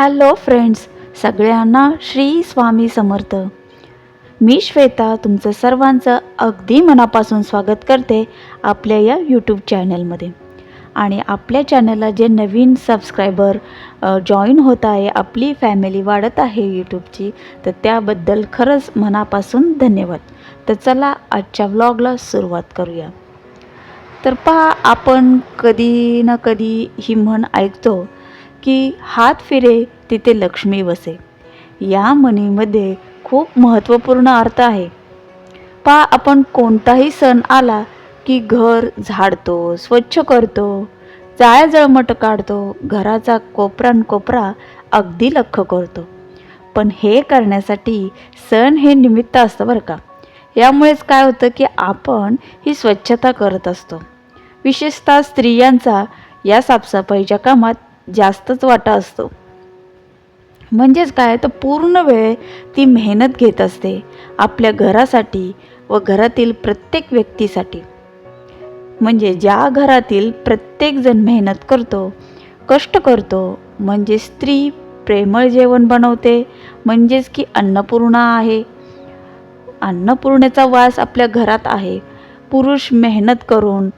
Hello friends सगळ्यांना श्री स्वामी समर्थ. मी श्वेता तुमचं सर्वांचं अगदी मनापासून स्वागत करते आपल्या या यूट्यूब चॅनलमध्ये आणि आपल्या चॅनलला जे नवीन सबस्क्रायबर जॉईन होत आहे आपली फॅमिली वाढत आहे यूट्यूबची तर त्याबद्दल खरंच मनापासून धन्यवाद. तर चला आजच्या व्लॉगला सुरुवात करूया. तर पहा आपण कधी ना कधी ही म्हण ऐकतो की हात फिरे तिथे लक्ष्मी वसे. या म्हणीमध्ये खूप महत्त्वपूर्ण अर्थ आहे. पहा आपण कोणताही सण आला की घर झाडतो स्वच्छ करतो जाळ्या जळमट काढतो घराचा कोपरान कोपरा अगदी लख करतो. पण हे करण्यासाठी सण हे निमित्त असतं बरं का. यामुळेच काय होतं की आपण ही स्वच्छता करत असतो. विशेषतः स्त्रियांचा या साफसफाईच्या कामात जास्तच वाटा असतो. म्हणजेच काय? तर पूर्ण वेळ ती मेहनत घेत असते आपल्या घरासाठी व घरातील प्रत्येक व्यक्तीसाठी. म्हणजे ज्या घरातील प्रत्येकजण मेहनत करतो कष्ट करतो म्हणजे स्त्री प्रेमळ जेवण बनवते म्हणजेच की अन्नपूर्णा आहे. अन्नपूर्णेचा वास आपल्या घरात आहे. पुरुष मेहनत करून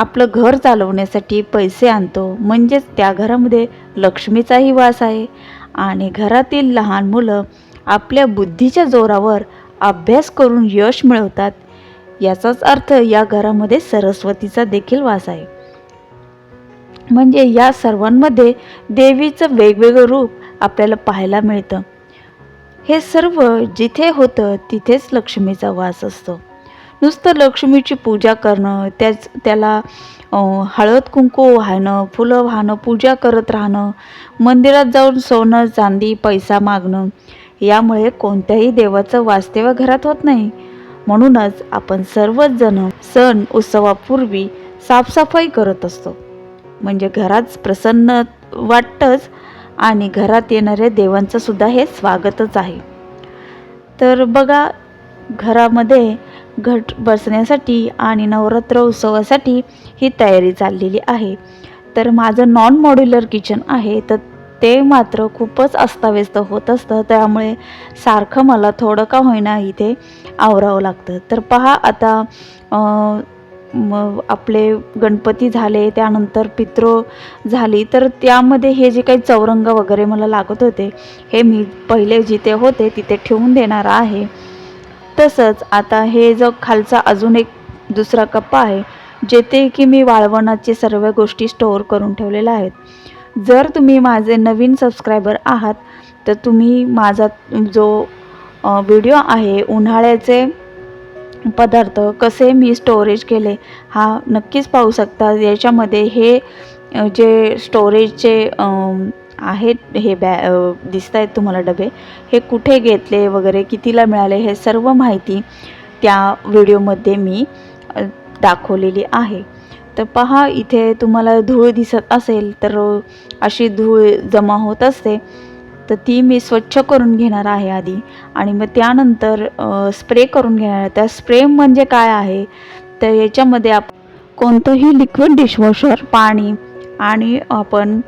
आपलं घर चालवण्यासाठी पैसे आणतो. म्हणजेच त्या घरामध्ये लक्ष्मीचाही वास आहे. आणि घरातील लहान मुलं आपल्या बुद्धीच्या जोरावर अभ्यास करून यश मिळवतात. याचाच अर्थ या घरामध्ये सरस्वतीचा देखील वास आहे. म्हणजे या सर्वांमध्ये देवीचं वेगवेगळं रूप आपल्याला पाहायला मिळतं. हे सर्व जिथे होतं तिथेच लक्ष्मीचा वास असतो. नुसतं लक्ष्मीची पूजा करणं त्याच त्याला हळद कुंकू वाहणं फुलं वाहणं पूजा करत राहणं मंदिरात जाऊन सोनं चांदी पैसा मागणं यामुळे कोणत्याही देवाचं वास्तव्य घरात होत नाही. म्हणूनच आपण सर्वच जण सण उत्सवापूर्वी साफसफाई करत असतो. म्हणजे घरात प्रसन्न वाटतंच आणि घरात येणाऱ्या देवांचं सुद्धा हे स्वागतच आहे. तर बघा घरामध्ये घट बसण्यासाठी आणि नवरात्र उत्सवासाठी ही तयारी चाललेली आहे. तर माझं नॉन मॉड्युलर किचन आहे तर ते मात्र खूपच अस्ताव्यस्त होत असतं. त्यामुळे सारखं मला थोडं का होईना इथे आवरावं लागतं. तर पहा आता मग आपले गणपती झाले त्यानंतर पित्रो झाली. तर त्यामध्ये हे जे काही चौरंग वगैरे मला लागत होते हे मी पहिले जिथे होते तिथे ठेवून देणार आहे. तसंच आता हे जो खालचा अजून एक दुसरा कप्पा आहे जेथे की मी वाळवणाचे सर्व गोष्टी स्टोअर करून ठेवलेल्या आहेत. जर तुम्ही माझे नवीन सबस्क्रायबर आहात तर तुम्ही माझा जो व्हिडिओ आहे उन्हाळ्याचे पदार्थ कसे मी स्टोरेज केले हा नक्कीच पाहू शकता. याच्यामध्ये हे जे स्टोरेजचे आहेत हे बॅ दिसत आहेत तुम्हाला डबे. हे कुठे घेतले वगैरे कितीला मिळाले हे सर्व माहिती त्या व्हिडिओमध्ये मी दाखवलेली आहे. तर पहा इथे तुम्हाला धूळ दिसत असेल तर अशी धूळ जमा होत असते. तर ती मी स्वच्छ करून घेणार आहे आधी. आणि मग त्यानंतर स्प्रे करून घेणार त्या स्प्रे म्हणजे काय आहे? तर याच्यामध्ये आप कोणतंही लिक्विड डिशवॉशर पाणी आणि आपण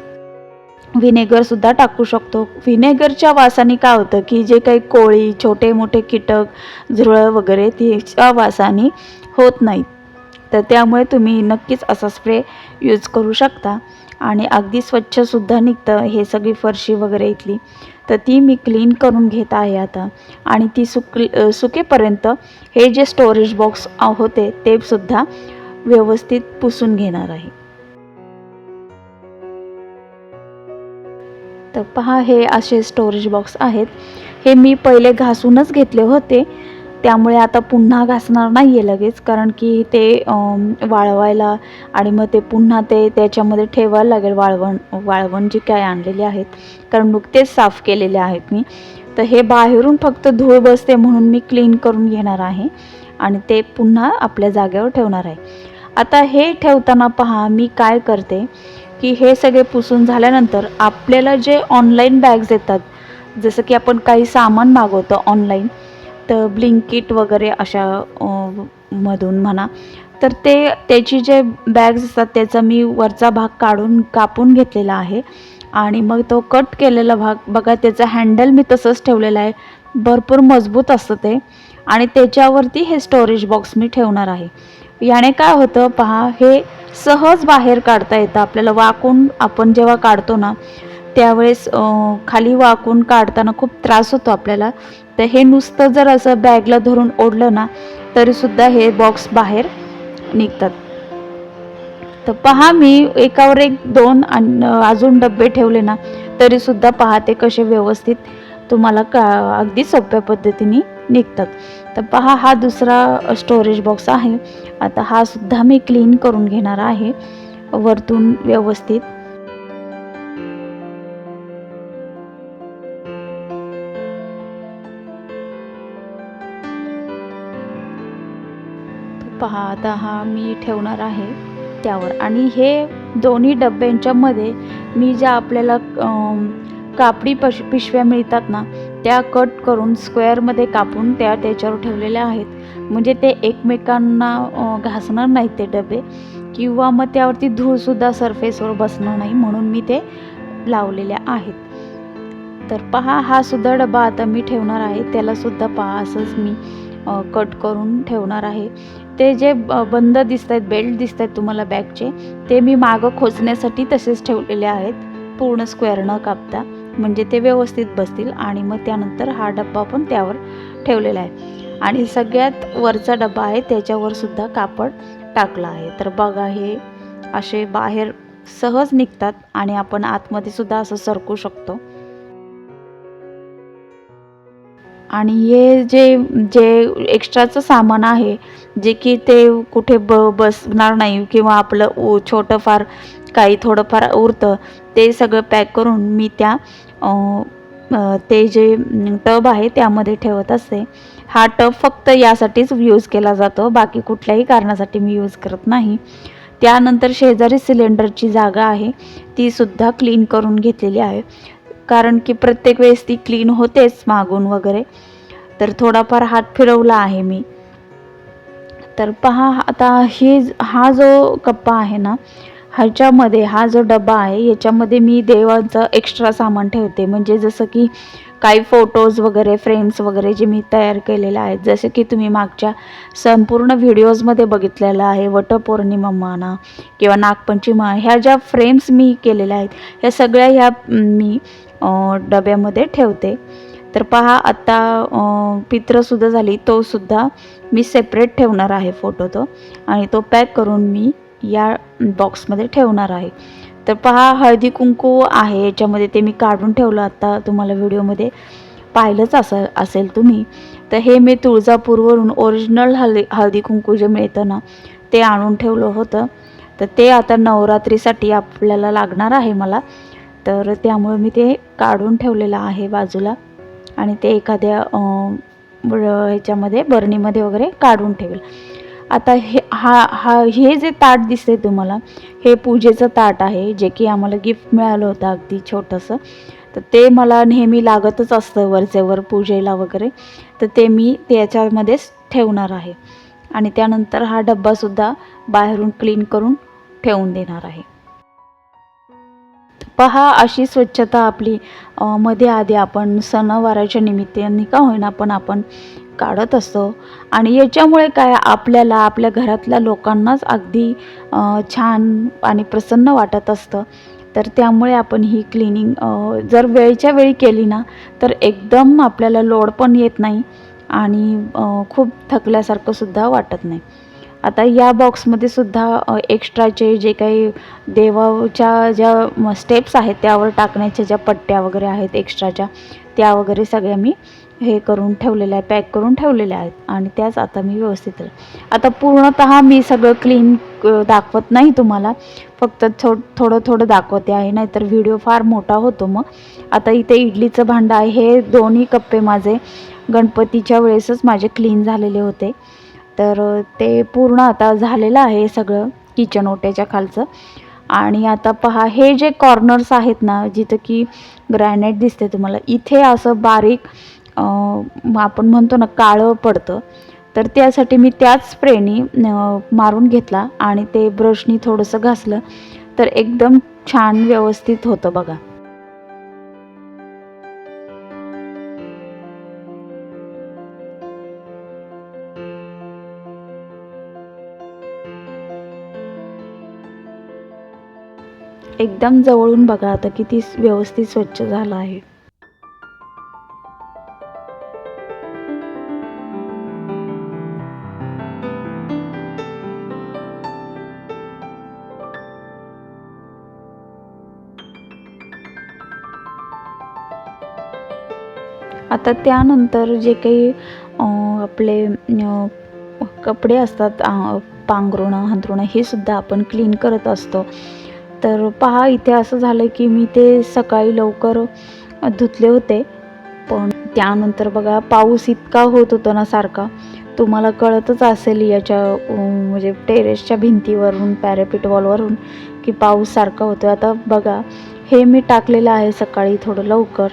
व्हिनेगरसुद्धा टाकू शकतो. व्हिनेगरच्या वासाने काय होतं की जे काही कोळी छोटे मोठे कीटक झुरळ वगैरे त्याच्या वासाने होत नाहीत. तर त्यामुळे तुम्ही नक्कीच असा स्प्रे यूज करू शकता. आणि अगदी स्वच्छसुद्धा निघतं हे सगळी फरशी वगैरे इथली. तर ती मी क्लीन करून घेत आहे आता. आणि ती सुक सुकेपर्यंत हे जे स्टोरेज बॉक्स होते ते सुद्धा व्यवस्थित पुसून घेणार आहे. तर पहा हे असे स्टोरेज बॉक्स आहेत. हे मी पहिले घासूनच घेतले होते. त्यामुळे आता पुन्हा घासणार नाही आहे लगेच कारण की ते वाळवायला आणि मग ते पुन्हा ते त्याच्यामध्ये ठेवायला लागेल वाळवण वाळवण जी काय आणलेली आहेत. कारण नुकतेच साफ केलेले आहेत मी. तर हे बाहेरून फक्त धूळ बसते म्हणून मी क्लीन करून घेणार आहे. आणि ते पुन्हा आपल्या जागेवर ठेवणार आहे. आता हे ठेवताना पहा मी काय करते. की हे सगळे पुसून झाल्यानंतर आपल्याला जे ऑनलाईन बॅग्स येतात जसं की आपण काही सामान मागवतो ऑनलाईन तर ब्लिंकिट वगैरे अशा मधून म्हणा तर ते त्याची जे बॅग्स असतात त्याचा मी वरचा भाग काढून कापून घेतलेला आहे. आणि मग तो कट केलेला भाग बघा त्याचं हँडल मी तसंच ठेवलेलं आहे. भरपूर मजबूत असतं ते. आणि त्याच्यावरती हे स्टोरेज बॉक्स मी ठेवणार आहे. याने काय होतं पहा हे सहज बाहेर काढता येतं. आपल्याला वाकून आपण जेव्हा काढतो ना त्यावेळेस खाली वाकून काढताना खूप त्रास होतो आपल्याला. तर हे नुसतं जर असं बॅगला धरून ओढलं ना तरीसुद्धा हे बॉक्स बाहेर निघतात. तर पहा मी एकावर एक दोन अजून डब्बे ठेवले ना तरीसुद्धा पहा ते कसे व्यवस्थित तुम्हाला का अगदी सोप्या पद्धतीने निघतात. तर पहा हा दुसरा स्टोरेज बॉक्स आहे. आता हा सुद्धा मी क्लीन करून घेणार आहे वरतून व्यवस्थित. पहा आता हा मी ठेवणार आहे त्यावर. आणि हे दोन्ही डब्यांच्या मध्ये मी ज्या आपल्याला कापडी पश पिशव्या मिळतात ना त्या कट करून स्क्वेअरमध्ये कापून त्या त्याच्यावर ठेवलेल्या आहेत. म्हणजे ते एकमेकांना घासणार नाहीत ते डबे. किंवा मग त्यावरती धूळसुद्धा सरफेसवर बसणार नाही म्हणून मी ते लावलेल्या आहेत. तर पहा हा सुद्धा डबा आता मी ठेवणार आहे. त्याला सुद्धा पहा असंच मी कट करून ठेवणार आहे. ते जे ब- बंद दिसत आहेत बेल्ट दिसत आहेत तुम्हाला बॅगचे ते मी मागं खोचण्यासाठी तसेच ठेवलेले आहेत. पूर्ण स्क्वेअर न कापता. म्हणजे ते व्यवस्थित बसतील आणि मग त्यानंतर हा डब्बा पण त्यावर ठेवलेला आहे. आणि सगळ्यात वरचा डब्बा आहे त्याच्यावर सुद्धा कापड टाकला आहे. तर बघा हे असे बाहेर सहज निघतात आणि आपण आतमध्ये सुद्धा असं सरकू शकतो. आणि हे जे जे एक्स्ट्राचं सामान आहे जे की ते कुठे ब बसणार नाही किंवा आपलं उ छोटं फार काही थोडंफार उरतं ते सगळं पॅक करून मी त्या ते जे टब आहे त्यामध्ये ठेवत असते. हा टब फक्त यासाठीच यूज केला जातो बाकी कुठल्याही कारणासाठी मी यूज करत नाही. त्यानंतर शेजारी सिलेंडरची जागा आहे ती सुद्धा क्लीन करून घेतलेली आहे. कारण की प्रत्येक वेळेस ती क्लीन होतेच मागून वगैरे. तर थोडाफार हात फिरवला आहे मी. तर पहा आता हे हा जो कप्पा आहे ना ह्याच्यामध्ये हा जो डबा आहे याच्यामध्ये मी देवाचं एक्स्ट्रा सामान ठेवते. म्हणजे जसं की काही फोटोज वगैरे फ्रेम्स वगैरे जे मी तयार केलेले आहेत. जसे की तुम्ही मागच्या संपूर्ण व्हिडिओजमध्ये बघितलेलं आहे वटपौर्णिमा म्हणा किंवा नागपंचमी ह्या ज्या फ्रेम्स मी केलेल्या आहेत ह्या सगळ्या ह्या मी डब्यामध्ये ठेवते. तर पहा आत्ता पित्रसुद्धा झाली. तोसुद्धा मी सेपरेट ठेवणार आहे फोटो तो. आणि तो पॅक करून मी या बॉक्समध्ये ठेवणार आहे. तर पहा हळदी कुंकू आहे. याच्यामध्ये ते मी काढून ठेवलं. आत्ता तुम्हाला व्हिडिओमध्ये पाहिलंच असं असेल तुम्ही. तर हे मी तुळजापूरवरून ओरिजिनल हळदी हळदी कुंकू जे मिळतं ना ते आणून ठेवलं होतं. तर ते आता नवरात्रीसाठी आपल्याला लागणार आहे मला. तर त्यामुळे मी ते काढून ठेवलेलं आहे बाजूला. आणि ते एखाद्या ह्याच्यामध्ये बरणीमध्ये वगैरे काढून ठेवेल. आता हे हा हा हे जे ताट दिसते तुम्हाला हे पूजेचं ताट आहे जे की आम्हाला गिफ्ट मिळालं होतं अगदी छोटंसं. तर ते मला नेहमी लागतच असतं वरचेवर पूजेला वगैरे. तर ते मी त्याच्यामध्येच ठेवणार आहे. आणि त्यानंतर हा डब्बासुद्धा बाहेरून क्लीन करून ठेवून देणार आहे. पहा अशी स्वच्छता आपली मध्ये आधी आपण सणवाराच्या निमित्ताने का होईना पण आपण काढत असतो. आणि याच्यामुळे काय आपल्याला आपल्या घरातल्या लोकांनाच अगदी छान आणि प्रसन्न वाटत असतं. तर त्यामुळे आपण ही क्लिनिंग जर वेळच्या वेळी केली ना तर एकदम आपल्याला लोड पण येत नाही आणि खूप थकल्यासारखं सुद्धा वाटत नाही. आता या बॉक्समध्ये सुद्धा एक्स्ट्राचे जे काही देवाच्या ज्या स्टेप्स आहेत त्यावर टाकण्याच्या ज्या पट्ट्या वगैरे आहेत एक्स्ट्राच्या त्या वगैरे सगळ्या मी हे करून ठेवलेल्या आहे पॅक करून ठेवलेल्या आहेत आणि त्याच आता मी व्यवस्थित आता पूर्णतः मी सगळं क्लीन दाखवत नाही तुम्हाला फक्त थो थोडं थोडं दाखवते आहे नाहीतर व्हिडिओ फार मोठा होतो मग. आता इथे इडलीचं भांडं आहे हे दोन्ही कप्पे माझे गणपतीच्या वेळेसच माझे क्लीन झालेले होते. तर ते पूर्ण आता झालेलं आहे सगळं किचन ओट्याच्या खालचं. आणि आता पहा हे जे कॉर्नर्स आहेत ना जिथं की ग्रॅनाईट दिसते तुम्हाला इथे असं बारीक आपण म्हणतो ना काळं पडतं. तर त्यासाठी मी त्याच स्प्रेनी मारून घेतला आणि ते ब्रशनी थोडंसं घासलं. तर एकदम छान व्यवस्थित होतं बघा. एकदम जवळून बघा आता किती व्यवस्थित स्वच्छ झालं आहे. आता त्यानंतर जे काही आपले कपडे असतात पांघरुणं हंतरुणं हे सुद्धा आपण क्लीन करत असतो. तर पहा इथे असं झालं की मी ते सकाळी लवकर धुतले होते. पण त्यानंतर बघा पाऊस इतका होत होता ना सारखा. तुम्हाला कळतच असेल याच्या म्हणजे टेरेसच्या भिंतीवरून पॅरापिट वॉलवरून की पाऊस सारखा होतो आता बघा हे मी टाकलेलं आहे सकाळी थोडं लवकर.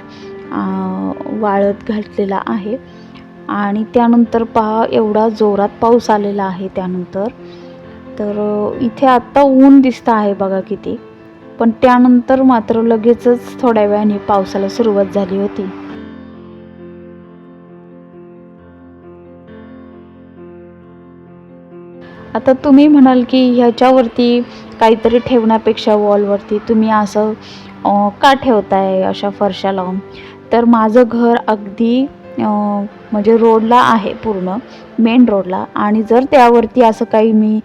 वाळत घातलेला आहे. आणि त्यानंतर पहा एवढा जोरात पाऊस आलेला आहे त्यानंतर. तर इथे आत्ता ऊन दिसतं आहे बघा किती. पण त्यानंतर मात्र लगेचच थोड्या वेळाने पावसाला सुरुवात झाली होती. आता तुम्ही म्हणाल की ह्याच्यावरती काहीतरी ठेवण्यापेक्षा वॉलवरती तुम्ही असं का ठेवताय अशा फरशा लावून? तर माझं घर अगदी म्हणजे रोडला आहे पूर्ण मेन रोडला. आणि जर त्यावरती असं काही मी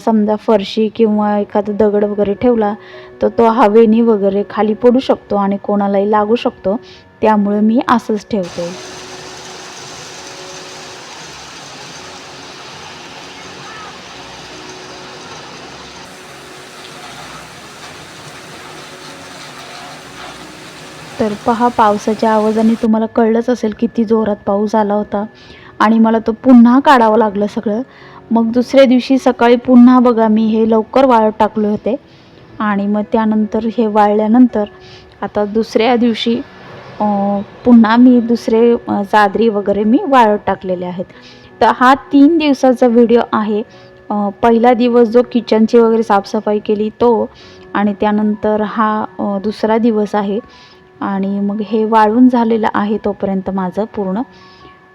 समजा फरशी किंवा एखादा दगड वगैरे ठेवला तर तो हवेनी वगैरे खाली पडू शकतो आणि कोणालाही लागू शकतो. त्यामुळे मी असंच ठेवते. तर पहा पावसाच्या आवाजाने तुम्हाला कळलंच असेल किती जोरात पाऊस आला होता. आणि मला तो पुन्हा काढावं लागलं सगळं. मग दुसऱ्या दिवशी सकाळी पुन्हा बघा मी हे लवकर वाळत टाकले होते. आणि मग त्यानंतर हे वाळल्यानंतर आता दुसऱ्या दिवशी पुन्हा मी दुसरे चादरी वगैरे मी वाळत टाकलेले आहेत. तर हा तीन दिवसाचा व्हिडिओ आहे. पहिला दिवस जो किचनची वगैरे साफसफाई केली तो आणि त्यानंतर हा दुसरा दिवस आहे. आणि मग हे वाळून झालेलं आहे तोपर्यंत माझं पूर्ण.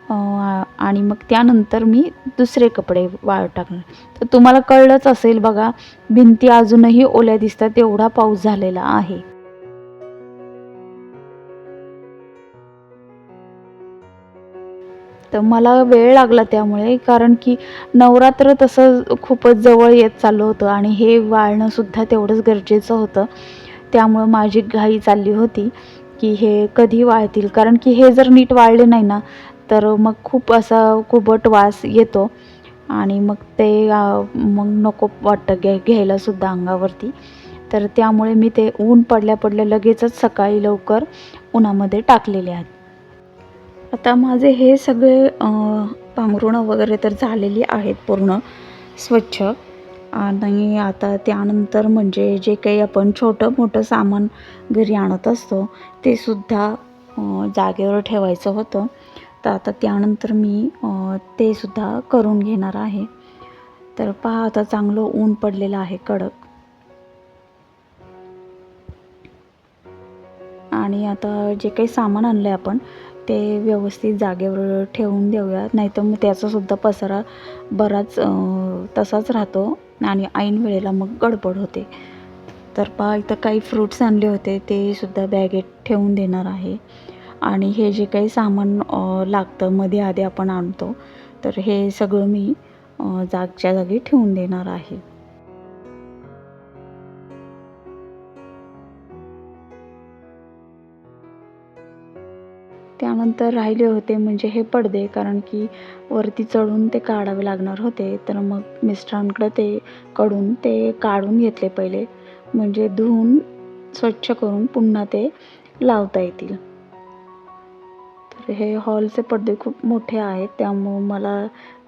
आणि मग त्यानंतर मी दुसरे कपडे वाळ टाकणार. तर तुम्हाला कळलंच असेल बघा भिंती अजूनही ओल्या दिसतात एवढा पाऊस झालेला आहे. तर मला वेळ लागला त्यामुळे कारण की नवरात्र तसं खूपच जवळ येत चाललं होतं आणि हे वाळणं सुद्धा तेवढंच गरजेचं होतं. त्यामुळं माझी घाई चालली होती की हे कधी वाळतील कारण की हे जर नीट वाळले नाही ना तर मग खूप असा कुबट वास येतो. आणि मग ते मग नको वाटतं घ्या घ्यायलासुद्धा अंगावरती. तर त्यामुळे मी ते ऊन पडल्या पडल्या लगेचच सकाळी लवकर उन्हामध्ये टाकलेले आहेत. आता माझे हे सगळे पांघरुणं वगैरे तर झालेली आहेत पूर्ण स्वच्छ. आणि आता त्यानंतर म्हणजे जे काही आपण छोटं मोठं सामान घरी आणत असतो ते सुद्धा जागेवर ठेवायचं होतं. तर आता त्यानंतर मी ते सुद्धा करून घेणार आहे. तर पहा आता चांगलं ऊन पडलेलं आहे कडक. आणि आता जे काही सामान आणलं आहे आपण ते व्यवस्थित जागेवर ठेवून देऊया. नाहीतर मग त्याचासुद्धा पसारा बराच तसाच राहतो आणि ऐन वेळेला मग गडबड होते. तर पहा इथं काही फ्रूट्स आणले होते ते सुद्धा बॅगेत ठेवून देणार आहे. आणि हे जे काही सामान लागतं मध्ये आधी आपण आणतो तर हे सगळं मी जागच्या जागी ठेवून देणार आहे. त्यानंतर राहिले होते म्हणजे हे पडदे कारण की वरती चढून ते काढावे लागणार होते. तर मग मिस्टरांकडं ते कडून ते काढून घेतले पहिले. म्हणजे धुवून स्वच्छ करून पुन्हा ते लावता येतील. हे हॉलचे पडदे खूप मोठे आहेत त्यामुळं मला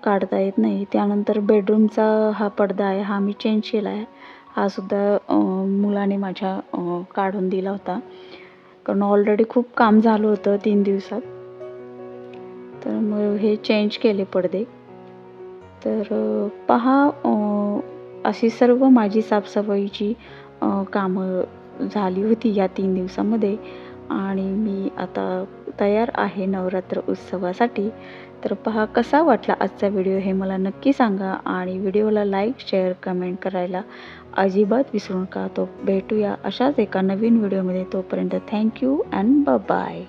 काढता येत नाही. त्यानंतर बेडरूमचा हा पडदा आहे हा मी चेंज केला आहे. हा सुद्धा मुलाने माझ्या काढून दिला होता. कारण ऑलरेडी खूप काम झालं होतं तीन दिवसात. तर मग हे चेंज केले पडदे. तर पहा अशी सर्व माझी साफसफाईची कामं झाली होती या तीन दिवसामध्ये. आणि मी आता तयार आहे नवरात्र उत्सवासाठी. तर पहा कसा वाटला आजचा व्हिडिओ हे मला नक्की सांगा आणि व्हिडिओला लाईक शेअर कमेंट करायला अजिबात विसरू नका. तो भेटूया अशाच एका नवीन व्हिडिओमध्ये. तोपर्यंत थँक्यू अँड बाय